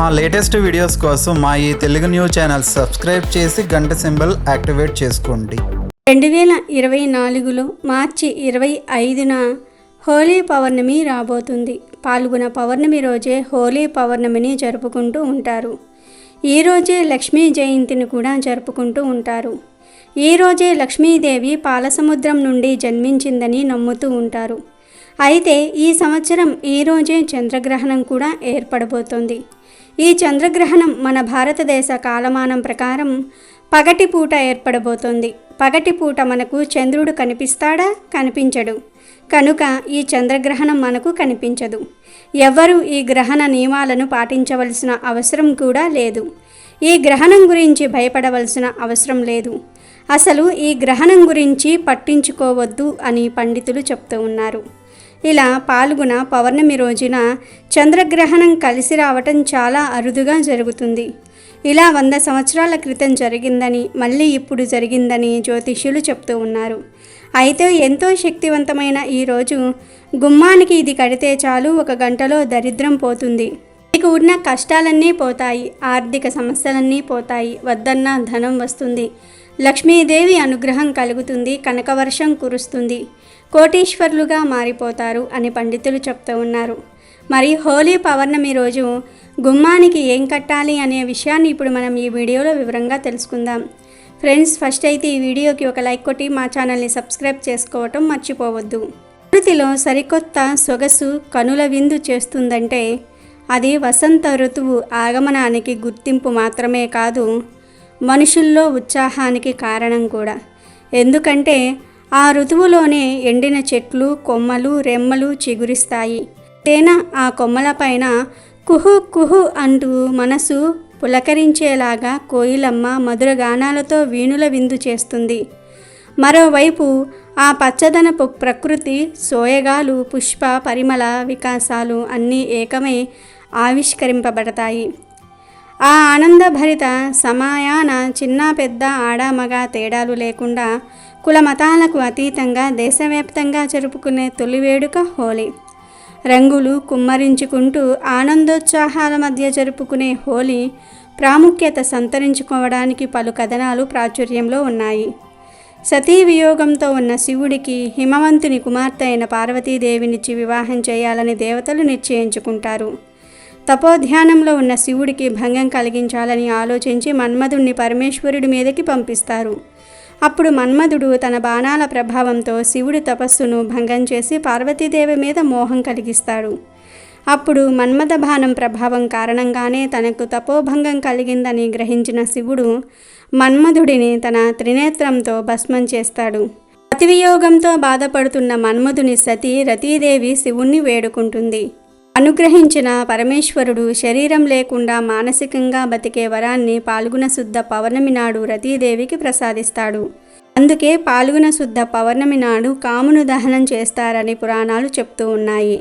మా latest videos కోసం మా ఈ తెలుగు న్యూస్ ఛానల్ సబ్స్క్రైబ్ చేసి గంట సింబల్ యాక్టివేట్ చేసుకోండి. రెండు వేల ఇరవై నాలుగులో మార్చి ఇరవై ఐదున హోలీ పౌర్ణమి రాబోతుంది. పాల్గొన పౌర్ణమి రోజే హోలీ పౌర్ణమిని జరుపుకుంటూ ఉంటారు. ఈ రోజే లక్ష్మీ జయంతిని కూడా జరుపుకుంటూ ఉంటారు. ఈ రోజే లక్ష్మీదేవి పాలసముద్రం నుండి జన్మించిందని నమ్ముతూ ఉంటారు. అయితే ఈ సంవత్సరం ఈ రోజే చంద్రగ్రహణం కూడా ఏర్పడబోతోంది. ఈ చంద్రగ్రహణం మన భారతదేశ కాలమానం ప్రకారం పగటిపూట ఏర్పడబోతోంది. పగటిపూట మనకు చంద్రుడు కనిపిస్తాడా? కనిపించడు. కనుక ఈ చంద్రగ్రహణం మనకు కనిపించదు. ఎవరు ఈ గ్రహణ నియమాలను పాటించవలసిన అవసరం కూడా లేదు. ఈ గ్రహణం గురించి భయపడవలసిన అవసరం లేదు. అసలు ఈ గ్రహణం గురించి పట్టించుకోవద్దు అని పండితులు చెప్తూ ఉన్నారు. ఇలా పాల్గొన పౌర్ణమి రోజున చంద్రగ్రహణం కలిసి రావటం చాలా అరుదుగా జరుగుతుంది. ఇలా వంద సంవత్సరాల క్రితం జరిగిందని మళ్ళీ ఇప్పుడు జరిగిందని జ్యోతిష్యులు చెప్తూ ఉన్నారు. అయితే ఎంతో శక్తివంతమైన ఈ రోజు గుమ్మానికి ఇది కడితే చాలు ఒక గంటలో దరిద్రం పోతుంది. మీకు ఉన్న కష్టాలన్నీ పోతాయి ఆర్థిక సమస్యలన్నీ పోతాయి వద్దన్న ధనం వస్తుంది. లక్ష్మీదేవి అనుగ్రహం కలుగుతుంది కనకవర్షం కురుస్తుంది. కోటీశ్వర్లుగా మారిపోతారు అని పండితులు చెప్తూ ఉన్నారు. మరి హోలీ పౌర్ణమి రోజు గుమ్మానికి ఏం కట్టాలి అనే విషయాన్ని ఇప్పుడు మనం ఈ వీడియోలో వివరంగా తెలుసుకుందాం. ఫ్రెండ్స్ ఫస్ట్ అయితే ఈ వీడియోకి ఒక లైక్ కొట్టి మా ఛానల్ని సబ్స్క్రైబ్ చేసుకోవటం మర్చిపోవద్దు. ప్రకృతిలో సరికొత్త సొగసు కనుల విందు చేస్తుందంటే అది వసంత ఋతువు ఆగమనానికి గుర్తింపు మాత్రమే కాదు మనుషుల్లో ఉత్సాహానికి కారణం కూడా. ఎందుకంటే ఆ ఋతువులోనే ఎండిన చెట్లు కొమ్మలు రెమ్మలు చిగురిస్తాయి. తేన ఆ కొమ్మలపైన కుహు కుహు అంటూ మనసు పులకరించేలాగా కోయిలమ్మ మధుర గానాలతో వీణుల విందు చేస్తుంది. మరోవైపు ఆ పచ్చదనపు ప్రకృతి సోయగాలు పుష్ప పరిమళ వికాసాలు అన్నీ ఏకమై ఆవిష్కరింపబడతాయి. ఆ ఆనందభరిత సమయాన చిన్న పెద్ద ఆడ తేడాలు లేకుండా కుల మతాలకు అతీతంగా దేశవ్యాప్తంగా జరుపుకునే తొలి వేడుక హోలీ. రంగులు కుమ్మరించుకుంటూ ఆనందోత్సాహాల మధ్య జరుపుకునే హోలీ ప్రాముఖ్యత సంతరించుకోవడానికి పలు కథనాలు ప్రాచుర్యంలో ఉన్నాయి. సతీ వియోగంతో ఉన్న శివుడికి హిమవంతుని కుమార్తె అయిన పార్వతీదేవినిచ్చి వివాహం చేయాలని దేవతలు నిశ్చయించుకుంటారు. తపోధ్యానంలో ఉన్న శివుడికి భంగం కలిగించాలని ఆలోచించి మన్మధుణ్ణి పరమేశ్వరుడి మీదకి పంపిస్తారు. అప్పుడు మన్మధుడు తన బాణాల ప్రభావంతో శివుడి తపస్సును భంగం చేసి పార్వతీదేవి మీద మోహం కలిగిస్తాడు. అప్పుడు మన్మథ బాణం ప్రభావం కారణంగానే తనకు తపోభంగం కలిగిందని గ్రహించిన శివుడు మన్మధుడిని తన త్రినేత్రంతో భస్మం చేస్తాడు. అతివియోగంతో బాధపడుతున్న మన్మధుని సతి రతీదేవి శివుణ్ణి వేడుకుంటుంది. అనుగ్రహించిన పరమేశ్వరుడు శరీరం లేకుండా మానసికంగా బతికే వరాన్ని పాల్గొన శుద్ధ పౌర్ణమి నాడు రతీదేవికి ప్రసాదిస్తాడు. అందుకే పాల్గొన శుద్ధ పౌర్ణమి నాడు కామును దహనం చేస్తారని పురాణాలు చెప్తూ ఉన్నాయి.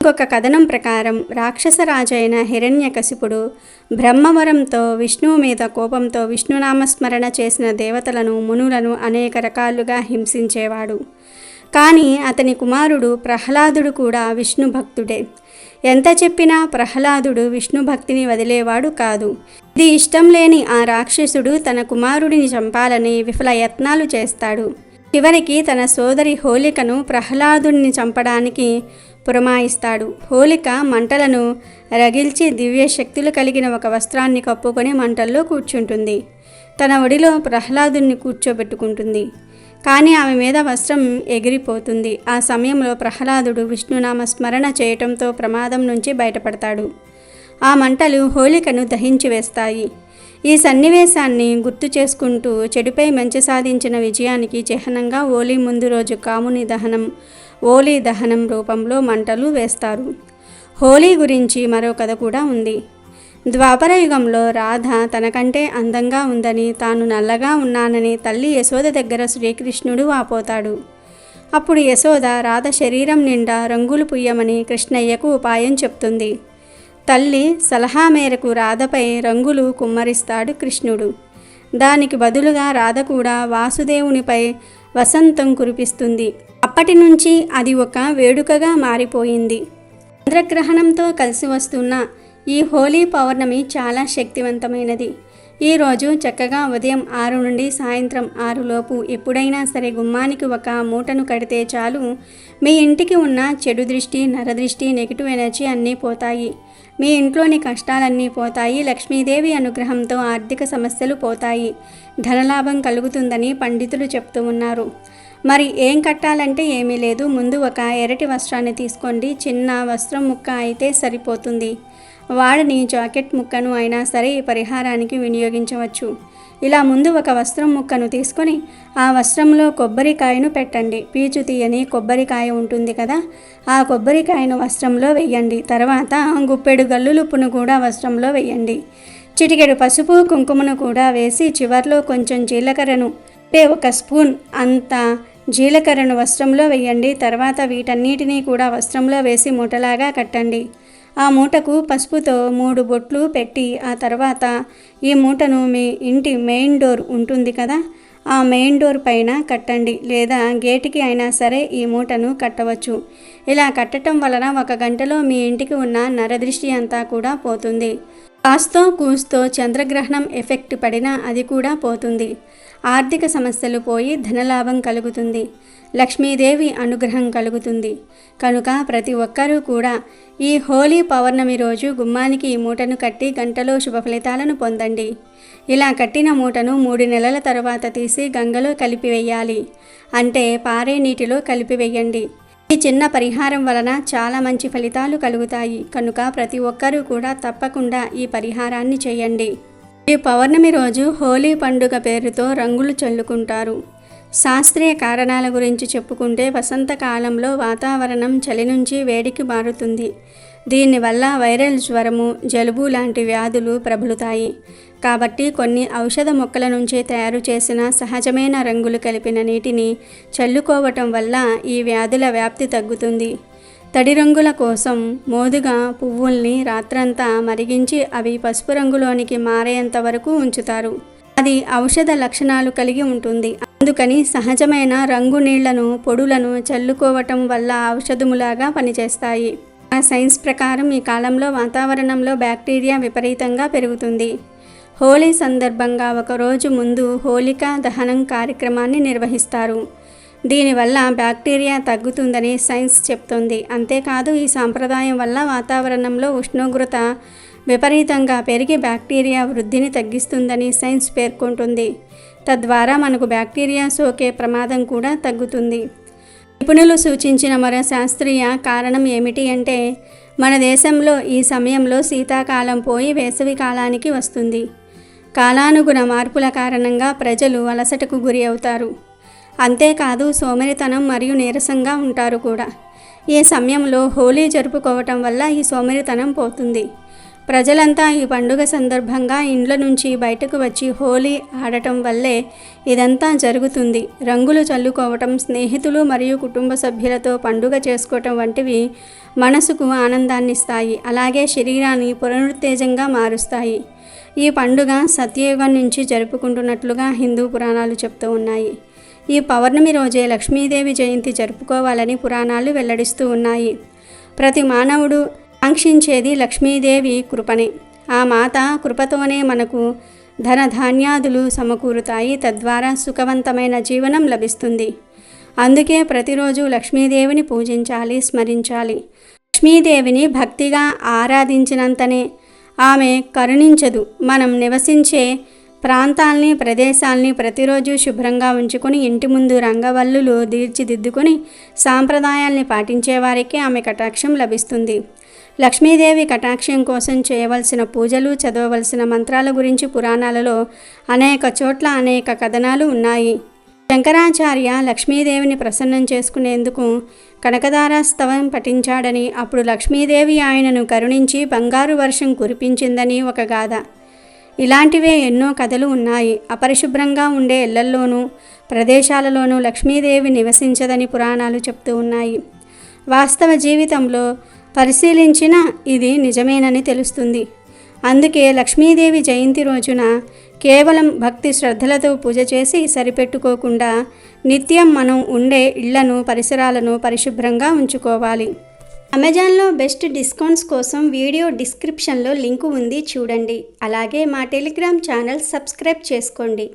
ఇంకొక కథనం ప్రకారం రాక్షసరాజైన హిరణ్యకశిపుడు బ్రహ్మవరంతో విష్ణువు మీద కోపంతో విష్ణునామస్మరణ చేసిన దేవతలను మునులను అనేక రకాలుగా హింసించేవాడు. కానీ అతని కుమారుడు ప్రహ్లాదుడు కూడా విష్ణు భక్తుడే ఎంత చెప్పినా ప్రహ్లాదుడు విష్ణు భక్తిని వదిలేవాడు కాదు. ఇది ఇష్టం లేని ఆ రాక్షసుడు తన కుమారుడిని చంపాలని విఫల యత్నాలు చేస్తాడు. చివరికి తన సోదరి హోలికను ప్రహ్లాదుడిని చంపడానికి పురమాయిస్తాడు. హోలిక మంటలను రగిల్చి దివ్య శక్తులు కలిగిన ఒక వస్త్రాన్ని కప్పుకొని మంటల్లో కూర్చుంటుంది. తన ఒడిలో ప్రహ్లాదుని కూర్చోబెట్టుకుంటుంది. కానీ ఆమె మీద వస్త్రం ఎగిరిపోతుంది. ఆ సమయంలో ప్రహ్లాదుడు విష్ణునామ స్మరణ చేయటంతో ప్రమాదం నుంచి బయటపడతాడు. ఆ మంటలు హోలికను దహించి వేస్తాయి. ఈ సన్నివేశాన్ని గుర్తు చేసుకుంటూ చెడుపై మంచి సాధించిన విజయానికి చిహ్నంగా ఓలీ ముందు రోజు కాముని దహనం ఓలీ దహనం రూపంలో మంటలు వేస్తారు. హోలీ గురించి మరో కథ కూడా ఉంది. ద్వాపర యుగంలో రాధ తనకంటే అందంగా ఉందని తాను నల్లగా ఉన్నానని తల్లి యశోద దగ్గర శ్రీకృష్ణుడు వాపోతాడు. అప్పుడు యశోద రాధ శరీరం నిండా రంగులు పుయ్యమని కృష్ణయ్యకు ఉపాయం చెప్తుంది. తల్లి సలహా మేరకు రాధపై రంగులు కుమ్మరిస్తాడు కృష్ణుడు. దానికి బదులుగా రాధ కూడా వాసుదేవునిపై వసంతం కురిపిస్తుంది. అప్పటి నుంచి అది ఒక వేడుకగా మారిపోయింది. చంద్రగ్రహణంతో కలిసి వస్తున్న ఈ హోలీ పౌర్ణమి చాలా శక్తివంతమైనది. ఈరోజు చక్కగా ఉదయం ఆరు నుండి సాయంత్రం ఆరులోపు ఎప్పుడైనా సరే గుమ్మానికి ఒక మూటను కడితే చాలు. మీ ఇంటికి ఉన్న చెడు దృష్టి నరదృష్టి నెగిటివ్ ఎనర్జీ అన్నీ పోతాయి. మీ ఇంట్లోని కష్టాలన్నీ పోతాయి. లక్ష్మీదేవి అనుగ్రహంతో ఆర్థిక సమస్యలు పోతాయి. ధనలాభం కలుగుతుందని పండితులు చెప్తూ ఉన్నారు. మరి ఏం కట్టాలంటే ఏమీ లేదు. ముందు ఒక ఎరటి వస్త్రాన్ని తీసుకోండి. చిన్న వస్త్రం ముక్క అయితే సరిపోతుంది. వాడని జాకెట్ ముక్కను అయినా సరే ఈ పరిహారానికి వినియోగించవచ్చు. ఇలా ముందు ఒక వస్త్రం ముక్కను తీసుకొని ఆ వస్త్రంలో కొబ్బరికాయను పెట్టండి. పీచు తీయని కొబ్బరికాయ ఉంటుంది కదా ఆ కొబ్బరికాయను వస్త్రంలో వెయ్యండి తర్వాత గుప్పెడు గల్లులుప్పును కూడా వస్త్రంలో వెయ్యండి చిటికెడు పసుపు కుంకుమను కూడా వేసి చివర్లో కొంచెం జీలకర్రను అంటే ఒక స్పూన్ అంత జీలకర్రను వస్త్రంలో వేయండి. తర్వాత వీటన్నిటినీ కూడా వస్త్రంలో వేసి మూటలాగా కట్టండి. ఆ మూటకు పసుపుతో మూడు బొట్లు పెట్టి ఆ తర్వాత ఈ మూటను మీ ఇంటి మెయిన్ డోర్ ఉంటుంది కదా ఆ మెయిన్ డోర్ పైన కట్టండి లేదా గేటుకి అయినా సరే ఈ మూటను కట్టవచ్చు. ఇలా కట్టడం వలన ఒక గంటలో మీ ఇంటికి ఉన్న నరదృష్టి అంతా కూడా పోతుంది. కాస్తో కూస్తో చంద్రగ్రహణం ఎఫెక్ట్ పడినా అది కూడా పోతుంది. ఆర్థిక సమస్యలు పోయి ధనలాభం కలుగుతుంది. లక్ష్మీదేవి అనుగ్రహం కలుగుతుంది. కనుక ప్రతి ఒక్కరూ కూడా ఈ హోలీ పౌర్ణమి రోజు గుమ్మానికి ఈ మూటను కట్టి గంటలో శుభ ఫలితాలను పొందండి. ఇలా కట్టిన మూటను మూడు నెలల తర్వాత తీసి గంగలో కలిపివేయాలి. అంటే పారే నీటిలో కలిపివేయండి. ఈ చిన్న పరిహారం వలన చాలా మంచి ఫలితాలు కలుగుతాయి. కనుక ప్రతి ఒక్కరూ కూడా తప్పకుండా ఈ పరిహారాన్ని చేయండి. ఈ పౌర్ణమి రోజు హోలీ పండుగ పేరుతో రంగులు చల్లుకుంటారు. శాస్త్రీయ కారణాల గురించి చెప్పుకుంటే వసంతకాలంలో వాతావరణం చలి నుంచి వేడికి మారుతుంది. దీనివల్ల వైరల్ జ్వరము జలుబు లాంటి వ్యాధులు ప్రబలుతాయి. కాబట్టి కొన్ని ఔషధ మొక్కల నుంచి తయారు చేసిన సహజమైన రంగులు కలిపిన నీటిని చల్లుకోవటం వల్ల ఈ వ్యాధుల వ్యాప్తి తగ్గుతుంది. తడి రంగుల కోసం మోదుగా పువ్వుల్ని రాత్రంతా మరిగించి అవి పసుపు రంగులోనికి మారేంత వరకు ఉంచుతారు. అది ఔషధ లక్షణాలు కలిగి ఉంటుంది. అందుకని సహజమైన రంగు నీళ్ళను పొడులను చల్లుకోవటం వల్ల ఔషధములాగా పనిచేస్తాయి. ఆ సైన్స్ ప్రకారం ఈ కాలంలో వాతావరణంలో బ్యాక్టీరియా విపరీతంగా పెరుగుతుంది. హోలీ సందర్భంగా ఒకరోజు ముందు హోలికా దహనం కార్యక్రమాన్ని నిర్వహిస్తారు. దీనివల్ల బ్యాక్టీరియా తగ్గుతుందని సైన్స్ చెప్తోంది. అంతేకాదు ఈ సాంప్రదాయం వల్ల వాతావరణంలో ఉష్ణోగ్రత విపరీతంగా పెరిగి బ్యాక్టీరియా వృద్ధిని తగ్గిస్తుందని సైన్స్ పేర్కొంటుంది. తద్వారా మనకు బ్యాక్టీరియా సోకే ప్రమాదం కూడా తగ్గుతుంది. నిపుణులు సూచించిన మరో శాస్త్రీయ కారణం ఏమిటి అంటే మన దేశంలో ఈ సమయంలో శీతాకాలం పోయి వేసవి కాలానికి వస్తుంది. కాలానుగుణ మార్పుల కారణంగా ప్రజలు అలసటకు గురి అవుతారు. అంతేకాదు సోమరితనం మరియు నీరసంగా ఉంటారు కూడా. ఈ సమయంలో హోలీ జరుపుకోవటం వల్ల ఈ సోమరితనం పోతుంది. ప్రజలంతా ఈ పండుగ సందర్భంగా ఇండ్ల నుంచి బయటకు వచ్చి హోలీ ఆడటం వల్లే ఇదంతా జరుగుతుంది. రంగులు చల్లుకోవటం స్నేహితులు మరియు కుటుంబ సభ్యులతో పండుగ చేసుకోవటం వంటివి మనసుకు ఆనందాన్నిస్తాయి. అలాగే శరీరాన్ని పునరుత్తేజంగా మారుస్తాయి. ఈ పండుగ సత్యయుగం నుంచి జరుపుకుంటున్నట్లుగా హిందూ పురాణాలు చెప్తూ ఉన్నాయి. ఈ పౌర్ణమి రోజే లక్ష్మీదేవి జయంతి జరుపుకోవాలని పురాణాలు వెల్లడిస్తూ ఉన్నాయి. ప్రతి మానవుడు ఆంక్షించేది లక్ష్మీదేవి కృపనే. ఆ మాత కృపతోనే మనకు ధన ధాన్యాదులు సమకూరుతాయి తద్వారా సుఖవంతమైన జీవనం లభిస్తుంది. అందుకే ప్రతిరోజు లక్ష్మీదేవిని పూజించాలి స్మరించాలి. లక్ష్మీదేవిని భక్తిగా ఆరాధించినంతనే ఆమె కరుణించదు. మనం నివసించే ప్రాంతాల్ని ప్రదేశాల్ని ప్రతిరోజు శుభ్రంగా ఉంచుకొని ఇంటి ముందు రంగవల్లులు తీర్చిదిద్దుకొని సాంప్రదాయాల్ని పాటించేవారికి ఆమె కటాక్షం లభిస్తుంది. లక్ష్మీదేవి కటాక్షం కోసం చేయవలసిన పూజలు చదవవలసిన మంత్రాల గురించి పురాణాలలో అనేక చోట్ల అనేక కథనాలు ఉన్నాయి. శంకరాచార్య లక్ష్మీదేవిని ప్రసన్నం చేసుకునేందుకు కనకదారాస్తవం పఠించాడని అప్పుడు లక్ష్మీదేవి ఆయనను కరుణించి బంగారు వర్షం కురిపించిందని ఒక గాథ. ఇలాంటివే ఎన్నో కథలు ఉన్నాయి. అపరిశుభ్రంగా ఉండే ఇళ్ళల్లోనూ ప్రదేశాలలోనూ లక్ష్మీదేవి నివసించదని పురాణాలు చెప్తూ ఉన్నాయి. వాస్తవ జీవితంలో పరిశీలించిన ఇది నిజమేనని తెలుస్తుంది. అందుకే లక్ష్మీదేవి జయంతి రోజున కేవలం భక్తి శ్రద్ధలతో పూజ చేసి సరిపెట్టుకోకుండా నిత్యం మనం ఉండే ఇళ్ళను పరిసరాలను పరిశుభ్రంగా ఉంచుకోవాలి. అమెజాన్లో బెస్ట్ డిస్కౌంట్స్ కోసం వీడియో డిస్క్రిప్షన్లో లింకు ఉంది చూడండి. అలాగే మా టెలిగ్రామ్ ఛానల్ సబ్స్క్రైబ్ చేసుకోండి.